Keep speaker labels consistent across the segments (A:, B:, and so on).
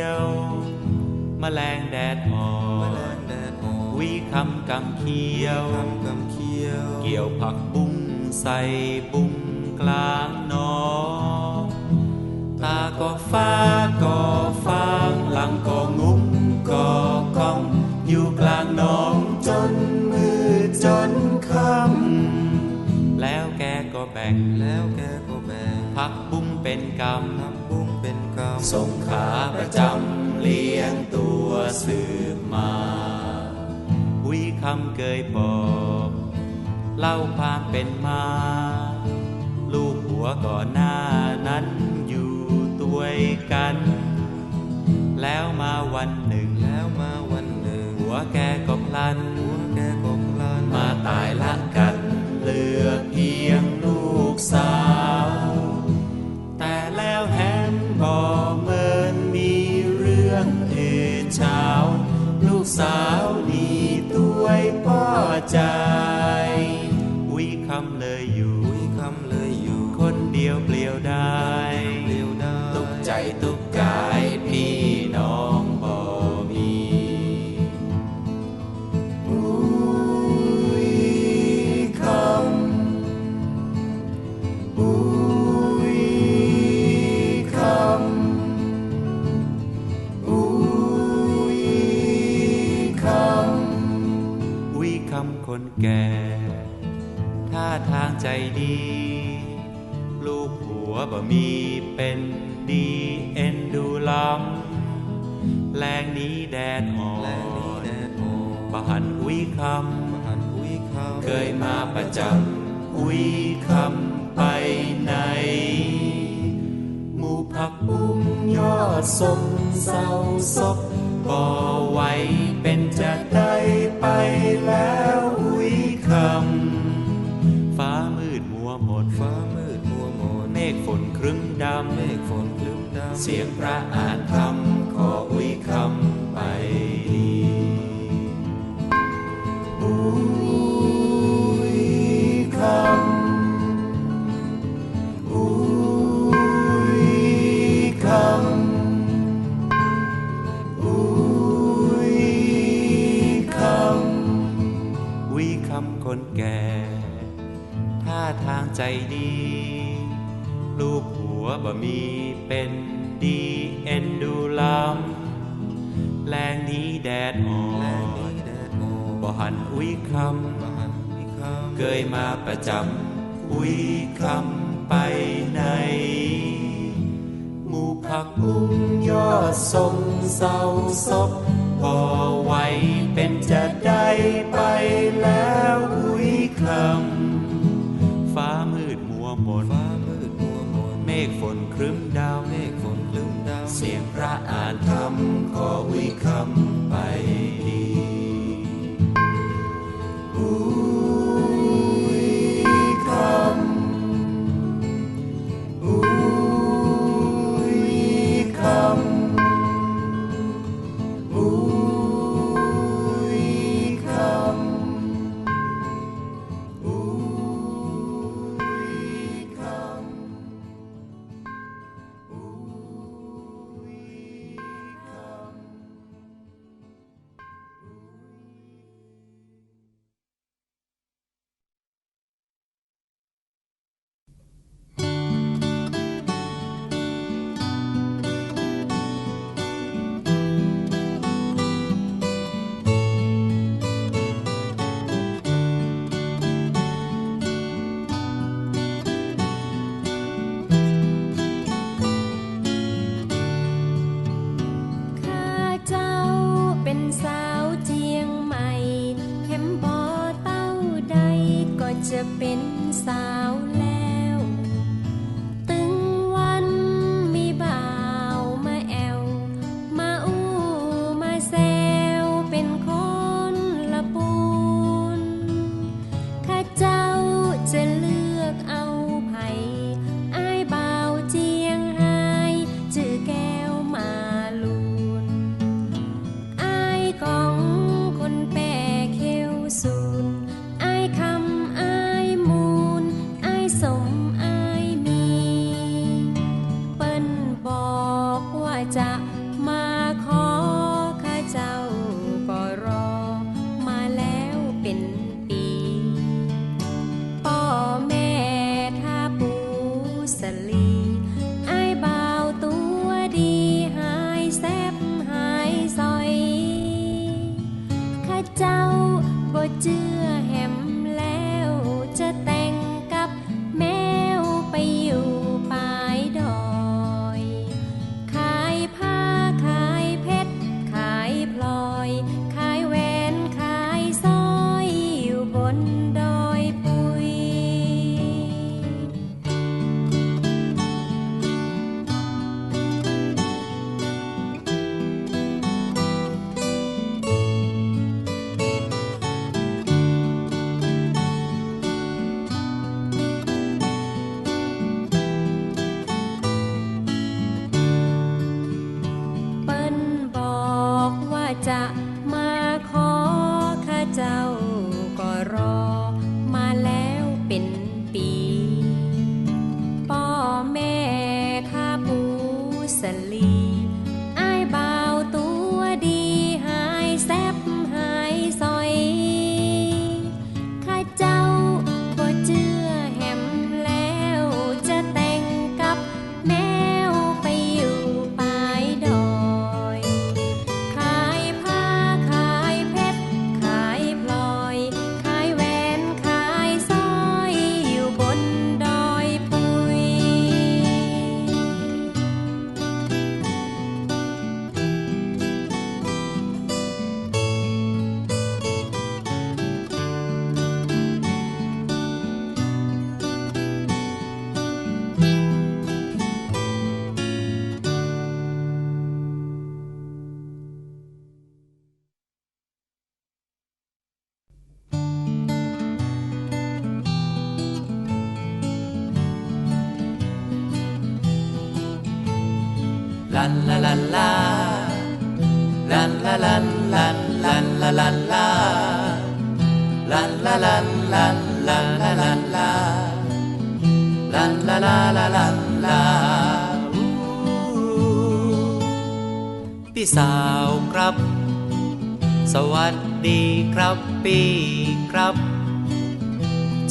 A: ยว แมลงแดดอ่อนวีคำกำเขียว
B: เกี่
A: ยวผักบุ้งใส่บุ้งกลางนอตาก็ฟ้าก็ฟางหลังก็งุ้มก็กอง อยู่กลางน้องจนมือจนค่ำแล้วแกก็แบ่ง
B: แล้วแกก็แบ่ง
A: ผักบุ้งเป็นกำ
B: ทรง
A: ขาประจำเลี้ยงตัวสืบมาคุยคำเคยบอกเล่าความเป็นมา ลูกหัวก่อนหน้านั้นอยู่ตัวกัน แล้วมาวันหนึ่ง
B: แล้วมาวันหนึ่ง
A: หัวแกก็พลัน
B: หัวแกก็พลัน
A: มาตายละ 不鬆收拾吧。 แรงนี้แดดอ่อ
B: น
A: บ่หันอุ้ยคำเคยมาประจำอุ้ยคำไปไหนหมูผักอุ้งยอดสมเศร้าซบพอไหวเป็นจะได้ไปแล้ว พี่
C: สาวครับ สวัสดี
A: ครับพี่ครับ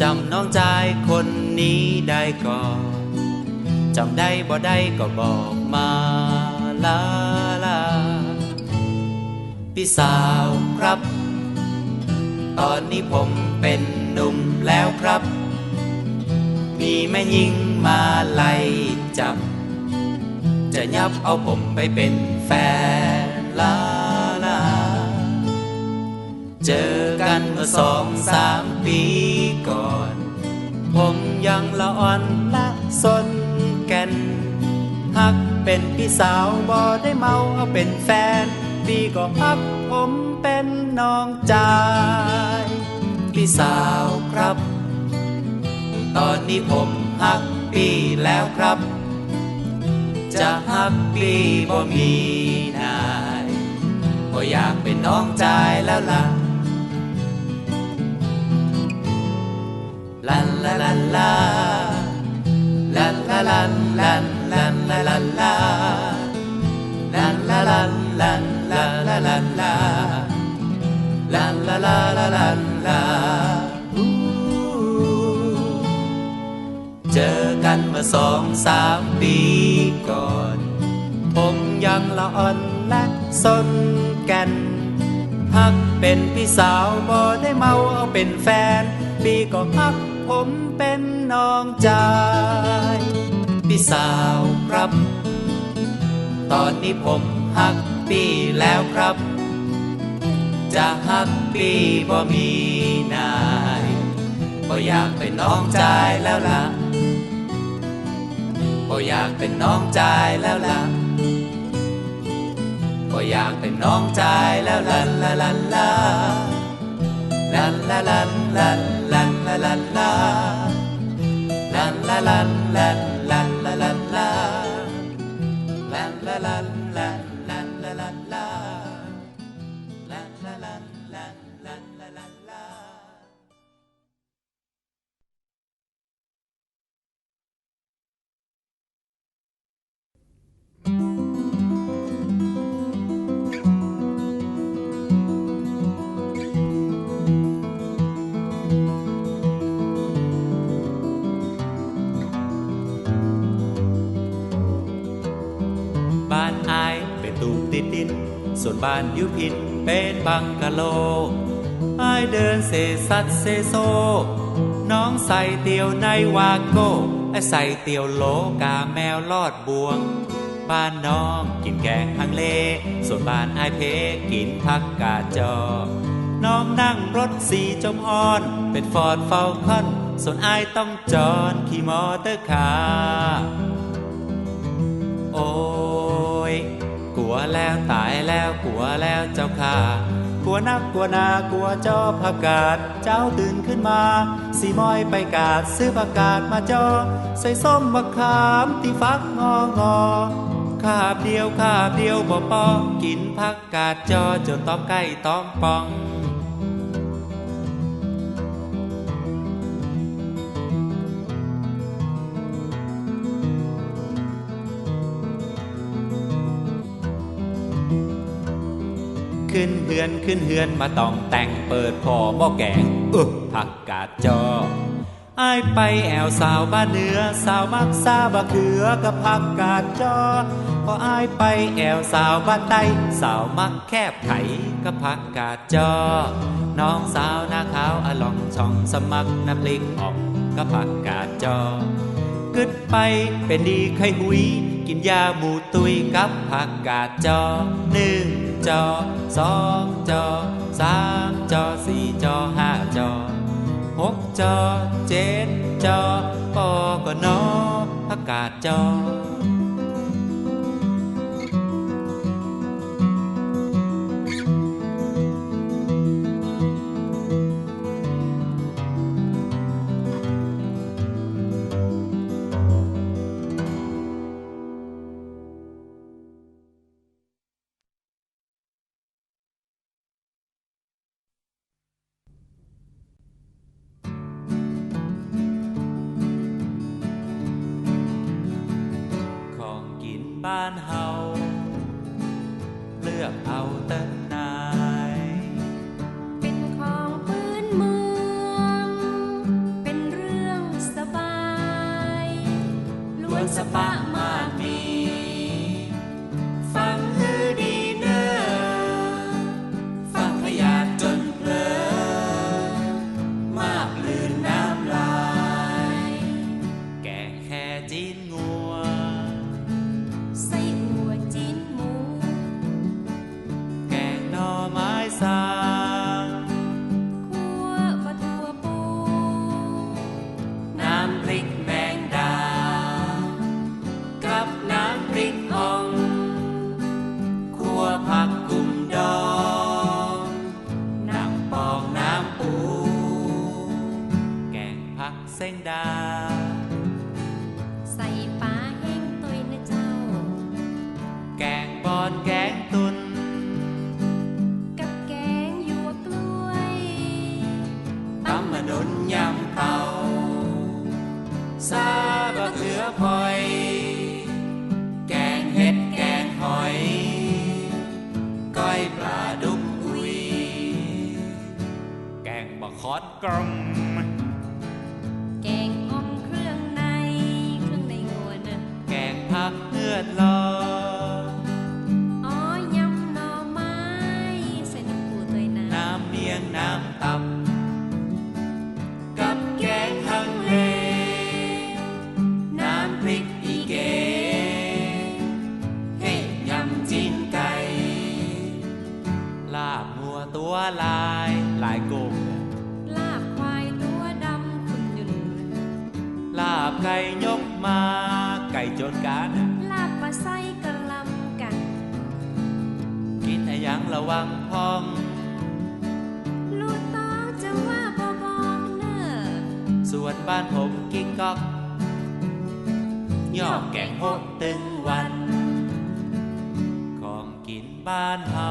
A: จำน้องชายคนนี้ได้ก่อนจำได้บ่ได้ก็บอกมาลาลาพี่สาวครับ ตอนนี้ผมเป็นหนุ่มแล้วครับ มีแม่ยิงมาไล่จับ จะยับเอาผมไปเป็นแฟนลาลา เจอกันเมื่อสองสามปีก่อน ผมยังละอ่อนละสนแก่นฮักเป็นพี่สาวบ่ได้เมาเอาเป็นแฟนพี่ก็ฮักผมเป็นน้องจายพี่สาวครับ ตอนนี้ผมฮักพี่แล้วครับ จะฮักพี่บ่มีนายบ่อยากเป็นน้องจายแล้วล่ะลันลาลันลาลันลาลันลันลันลาลันลาลันลาลันลันลาลาลันลาลันลาลาลาลันลา กันเมื่อสองสามปีก่อน ผมยังละอ่อนและสนแกันฮักเป็นพี่สาวบ่ได้เมาเอาเป็นแฟนพี่ก็ฮักผมเป็นน้องจายพี่สาวครับ ตอนนี้ผมฮักพี่แล้วครับ จะฮักพี่บ่มีนายบ่อยากเป็นน้องจายแล้วล่ะ ก็อยากเป็นน้องจายแล้วล่ะก็อยากเป็นน้องชายแล้วลันลาลันลาลันลาลันลันลันลาลันลาลันลาลันลันลันลาลันานอยเป็นตูบติดดินส่วนบ้านยุพินเป็นบังกะโลอายเดินเซซัดเซโซ น้องใส่เตียวในวาโก้ไอใส่เตียวโลกาแมวลอดบวง บ้านน้องกินแกงฮังเล ส่วนบ้านไอเพกินผักกาจอ น้องนั่งรถสีจมอ่อน เป็นฟอร์ดเฟลคอน ส่วนไอต้องจอนขี่มอเตอร์คาร์โอ้ วแล้วตายแล้วกลัวแล้วเจ้าค่ะกลัวนักกลัวนากลัวจอผักกาดเจ้าตื่นขึ้นมาสีมอยไปกาดซื้อผักกาดมาจอ ใส่ส้มมะขามที่ฟักงองอคาบเดียวคาบเดียวบ่ปอกินผักกาดจอจนต้องใกล้ต้องปอง ขึ้นเฮือนขึ้นเฮือนมาต้องแต่งเปิดพอหม้อแกงเออผักกาดจออายไปแอวสาวบ้านเหนือสาวมักซาบะเขือกับผักกาดจอพออายไปแอวสาวบ้านใต้สาวมักแคบไถกับผักกาดจอน้องสาวหน้าขาวอลองช่องสมัครน้ำลิงออกกับผักกาดจอกึดไปเป็นดีไข้หุย กินยาหมูตุยกับผักกาดจอหนึ่งจอสองจอส บ้านเฮาเลือกเอาแต่น
C: งบ
A: บ
C: ไก่
A: ยกมา ไก่จนการ
C: ลาบปลาไส้กะลำกัน
A: กินให้ยังระวังพอง
C: ลูกต้องจะว่าบอบอกเนอะ
A: ส่วนบ้านผมกิ๊กก๊อกย่อแกงโฮดตึงวัน ของกินบ้านเฮา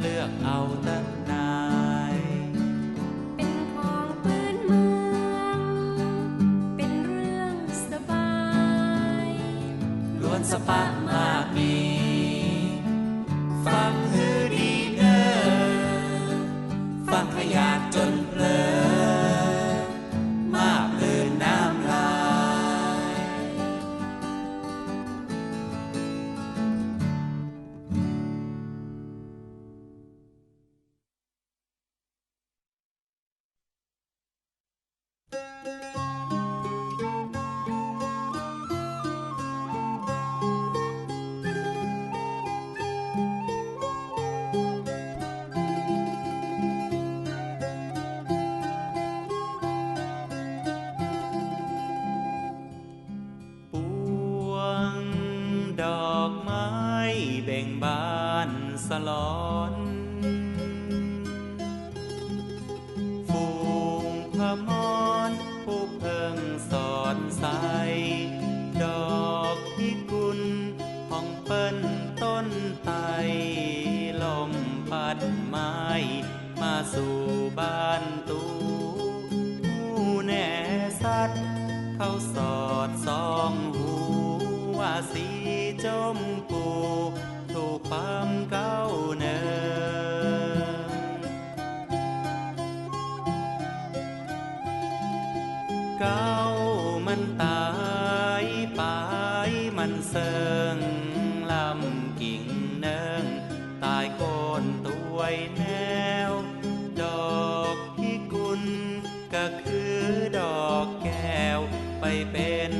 A: เลือกเอาแต่น ฟังขยากจนเพลิ สลอนฝูงพมรผู้เพิ่งสอนใสดอกพิกุลห้องเปิ้นต้นไตลมพัดไม้มาสู่บ้านตูผู้แน่สัตว์เขาสอดสองหูว่าสีจมปูถูก ความเก้าเนินเก้ามันตายปายมันเสิงลำกิ่งเนิงตายโคนตัวแนว ดอกพิกุลก็คือดอกแก้วไปเป็น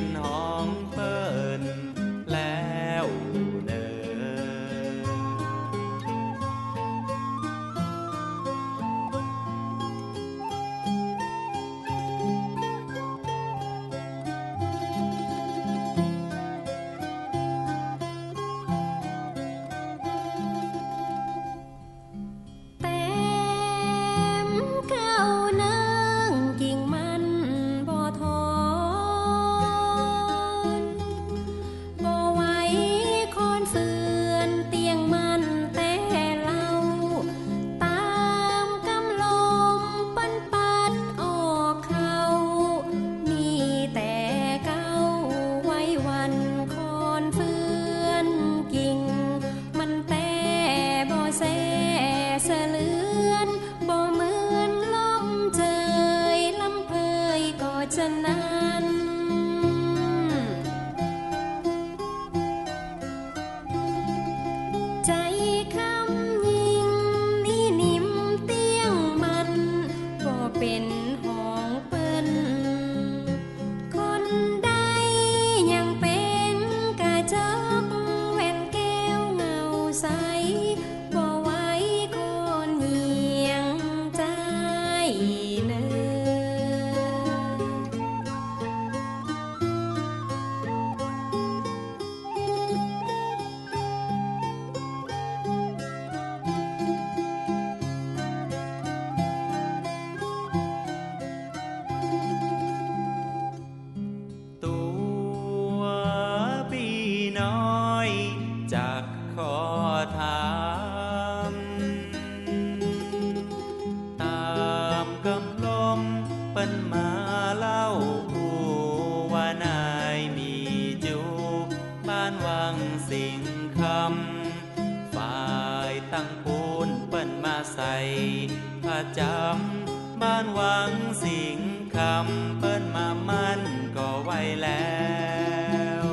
C: จำบ้าน
A: วังสิงคำเปิ้นมามั่นก็ไว้แล้ว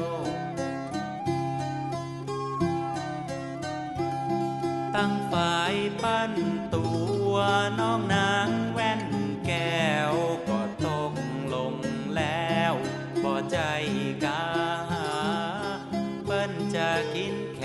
A: ตั้งฝ่ายปั้นตัวน้องนางแว่นแก้วก็ตกลงแล้วบ่ใจกาหาเปิ้นจะกินแข